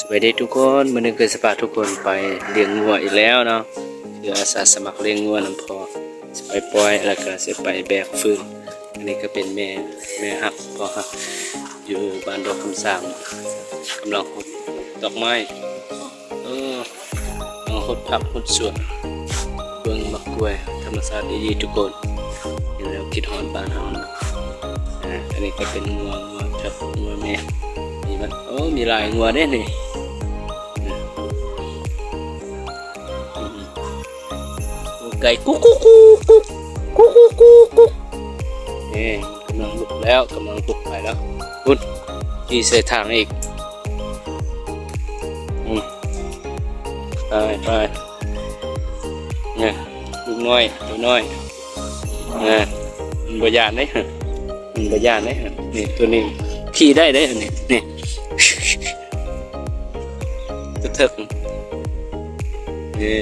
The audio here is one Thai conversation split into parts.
สวัสดีทุกคนมันนึงเกิดสปาทุกคนไปเลี้ยงงัวอีกแล้วเนาะคืออาสาสมัครเลี้ยงงัวนำพอสไปปล่อยแล้วก็สไปแบกฟืนอันนี้ก็เป็นแม่แม่ฮักพอฮักอยู่บ้านดอกคำสางกำลังหดดอกไม้เออกำลังหดผักหดสวนเบิ่งมะกล้วยธรรมชาติดีๆทุกคนเห็นแล้วคิดฮอนบ้านเฮาเนาะอันนี้ก็เป็นงัวงัวครับงัวแม่ โอ้มีลายงัวได้นี่ไก่กุ๊กกุ๊กกุ๊กกุ๊กกุ๊กกุ๊กกุ๊นี่กำลังลุกแล้วกำลังลุกไปแล้วพุ่นขี่เสทางอีกอืมไปไปเนี่ยลูน้อยดูน้อยนะมันบยานได้ฮะมันบยานได้ฮะนี่ตัวนี้ขี่ได้ได้ฮะนี่นี่ ตึกทึกนี่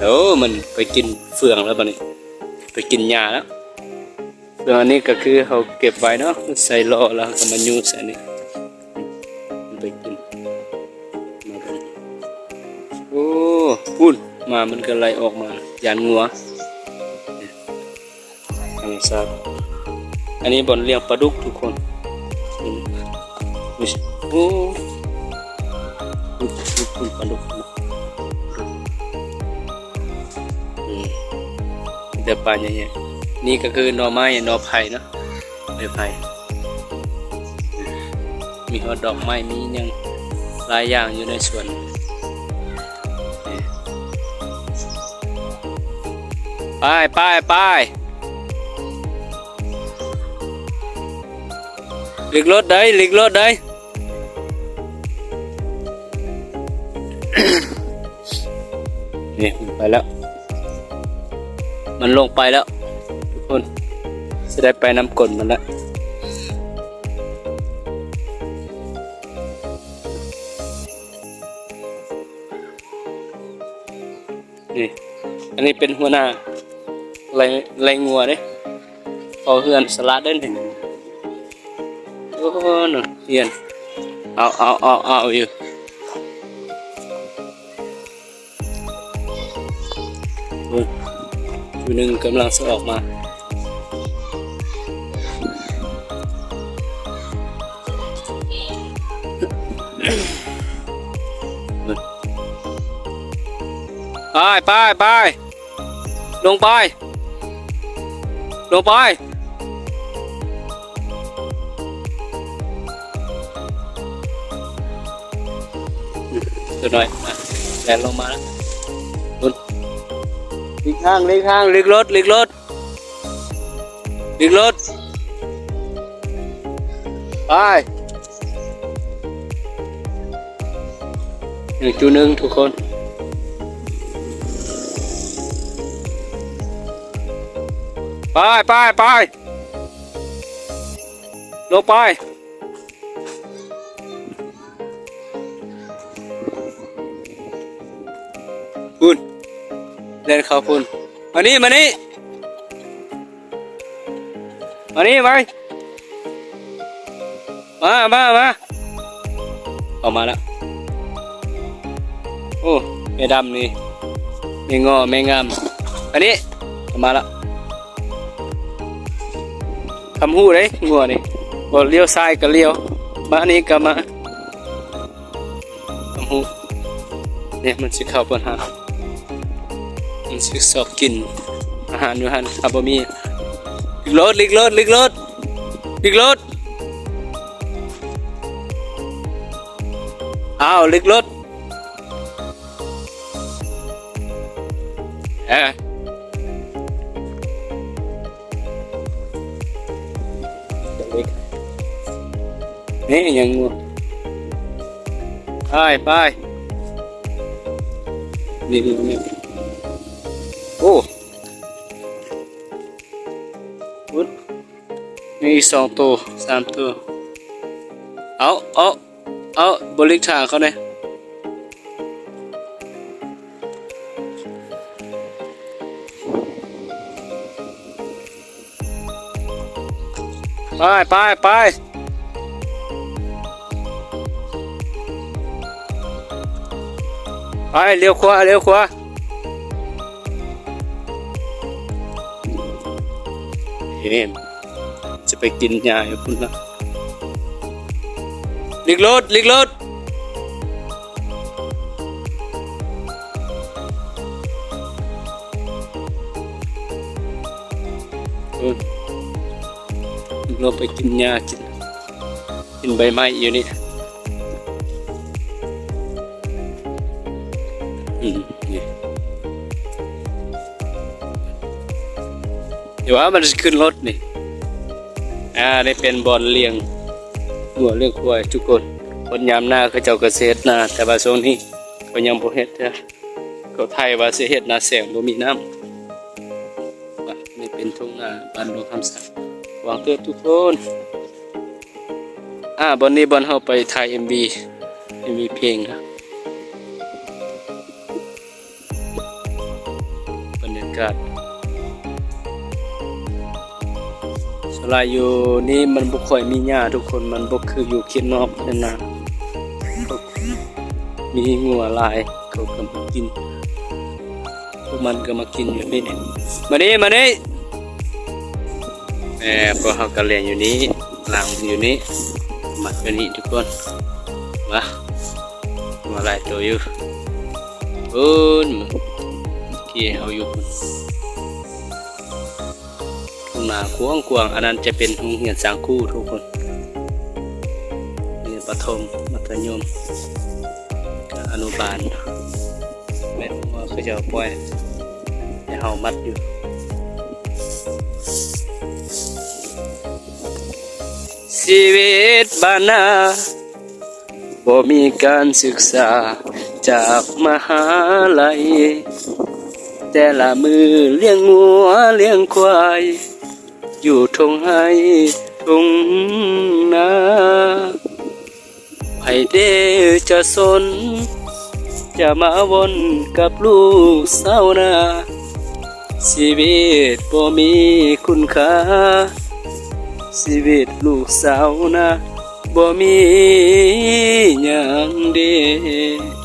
โอ้มันไปกินเฟืองแล้วบัดนี้ ไปกินหญ้าแล้วเฟืองอันนี้ก็คือเขาเก็บไว้เนาะใส่ล้อแล้วก็มายูใส่นี่มันไปกินมาเบิ่งโอ้พุ่นมามันก็ไหลออกมายานงัวนี่ธรรมชาติ อันนี้บอนเลี้ยงปลาดุกทุกคนอืมไม่ใช่โอ้คุณคุณคุณปลาดุกเดี๋ยวปลาเนี่ยๆนี่ก็คือหน่อไม้หน่อไผ่เนอะใบไผ่อืมมีฮอดดอกไม้มียังหลายอย่างอยู่ในสวนไปไปไป หลีกรถได้หลีกรถได้นี่มันไปแล้ว มันลงไปแล้ว ทุกคนจะได้ไปน้ำกลนมันแล้วนี่ อันนี้เป็นหัวหน้าไรไรงัวเด้พอเฮือนสลัดเด่นเห็ no. Yan. Aw, aw, aw, aw, yun. Oh, ตัวหนึ่งกำลังจะออกมา ไปไปไปลงไป ลงไป ตัวหน่อยนะแลนลงมาแล้วคุณหลีกข้างหลีกข้างหลีกรถหลีกรถหลีกรถไปหนึ่งจุดหนึ่งทุกคนไปไปไปลงไป คุณเดินเข้าพุนมานี่มานี่มานี่ไปมามามาออกมาแล้วโอ้แม่ดำนี่แม่งอแม่งามอันนี้ออกมาแล้วคำหู้เลยงัวนี่บอเลี้ยวซ้ายก็เลี้ยว มาอันนี้ก็มาคำหู้เนี่ยมันจะเข้าปัญหา มันสิสอบกิน อาหารอยู่หันครับมีลิกรถลิกรถลิกรถลิกรถอ้าวลิกรถเอ้นี่ยังงูไปไปนี่นี่ โอ้วุ้นมีอีกสองตัวสามตัว เอาเอาเอาบริกทางเขาเนี่ยไปไปไปไปเลี้ยวขวาเลี้ยวขวา เห็นจะไปกินยาอยู่คุณนะลิกรถลิกรถอืมลิกรถไปกินยากินกินใบไม้อยู่นี่อืม ดี๋ยวว่ามันจะขึ้นรถนี่ อ่าได้เป็นบอลเลี้ยงหัวเลี้ยงควายทุกคนคนยามหน้าเขาเจ้าเก็สิเฮ็ดนาแต่ว่าช่วงนี้เขายังบ่เฮ็ดเด้อเขาไทยว่าสิเฮ็ดนาแสงบ่มีน้ำอะนี่เป็นทุ่งนาบ้านหลวงคำสังวางเตือนทุกคนอ่าบอนนี้บอนเฮาไปถ่าย MV MV เพลงนะบรรยากาศ ลายอยู่นี่มันบ่ค่อยมีหญ้าทุกคนมันบ่คืออยู่เขียนอกนั่นนะมีงัวลายเขาก็มากินพวกมันก็มากินอยู่นี่มานี่มานี่แหมพวกเขาก็เลียงอยู่นี้หลังอยู่นี้มัดอยู่นี่ทุกคนมางัวลายตัวอยู่ปุ้นเกี่ยวอยู่ พุ่นทุ่งนากวางกวางอันนั้นจะเป็นโรงเรียนสางคู่ทุกคนเรียนประถมมัธยมกับอนุบาลแม่ว่าเขาจะเอาปล่อยให้เฮามัดอยู่ชีวิตบ้านนาบ่มีการศึกษาจากมหาลัยแต่ละมือเลี้ยงงัวเลี้ยงควาย อยู่ทงไห้ทงนาไผเดจะสน จะมาวนกับลูกสาวนาชีวิตบ่มีคุณค่าชีวิตลูกสาวนาบ่มีหยังเด้